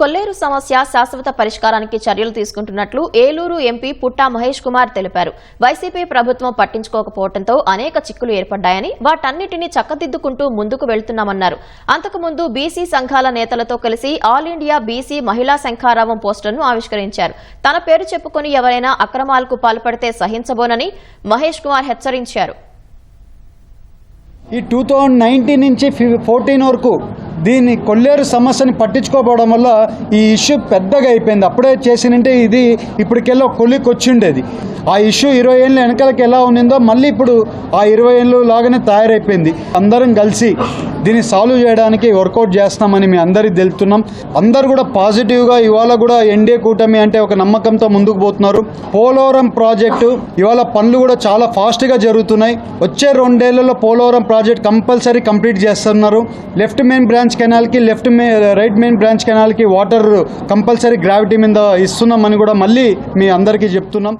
కొల్లేరు సమస్య శాశ్వత పరిష్కారానికి చర్యలు తీసుకుంటున్నట్లు ఏలూరు ఎంపీ పుట్టా మహేష్ కుమార్ తెలిపారు. వైసీపీ ప్రభుత్వం పట్టించుకోకపోవడంతో అనేక చిక్కులు ఏర్పడ్డాయని వాటన్నిటినీ చక్కదిద్దుకుంటూ ముందుకు వెళ్తున్నామన్నారు. అంతకుముందు బీసీ సంఘాల నేతలతో కలిసి ఆల్ ఇండియా బీసీ మహిళా శంఖారావం పోస్టర్ను ఆవిష్కరించారు. తన పేరు చెప్పుకుని ఎవరైనా అక్రమాలకు పాల్పడితే సహించబోనని మహేష్ కుమార్ హెచ్చరించారు. ఈ టూ థౌజండ్ నైన్టీన్ నుంచి ఫోర్టీన్ వరకు దీన్ని కొల్లేరు సమస్యని పట్టించుకోకపోవడం వల్ల ఈ ఇష్యూ పెద్దగా అయిపోయింది. అప్పుడే చేసినంటే ఇది ఇప్పటికెళ్ళి ఒక కొలికి వచ్చిండేది ఆ ఇష్యూ ఇరవై ఏళ్ళు వెనకాలకి ఎలా ఉన్నిందో మళ్ళీ ఇప్పుడు ఆ ఇరవై ఏళ్ళు లాగానే తయారైపోయింది. అందరం కలిసి దీన్ని సాల్వ్ చేయడానికి వర్కౌట్ చేస్తామని మీ అందరికీ తెలుపుతున్నాం. అందరు కూడా పాజిటివ్గా ఇవాళ కూడా ఎన్డీఏ కూటమి అంటే ఒక నమ్మకంతో ముందుకు పోతున్నారు. పోలవరం ప్రాజెక్టు ఇవాళ పనులు కూడా చాలా ఫాస్ట్గా జరుగుతున్నాయి. వచ్చే రెండేళ్ళలో పోలవరం ప్రాజెక్ట్ కంపల్సరీ కంప్లీట్ చేస్తున్నారు. లెఫ్ట్ మెయిన్ బ్రాంచ్ కెనాల్కి లెఫ్ట్ మే రైట్ మెయిన్ బ్రాంచ్ కెనాల్కి వాటర్ కంపల్సరీ గ్రావిటీ మీద ఇస్తున్నామని కూడా మళ్ళీ మీ అందరికీ చెప్తున్నాం.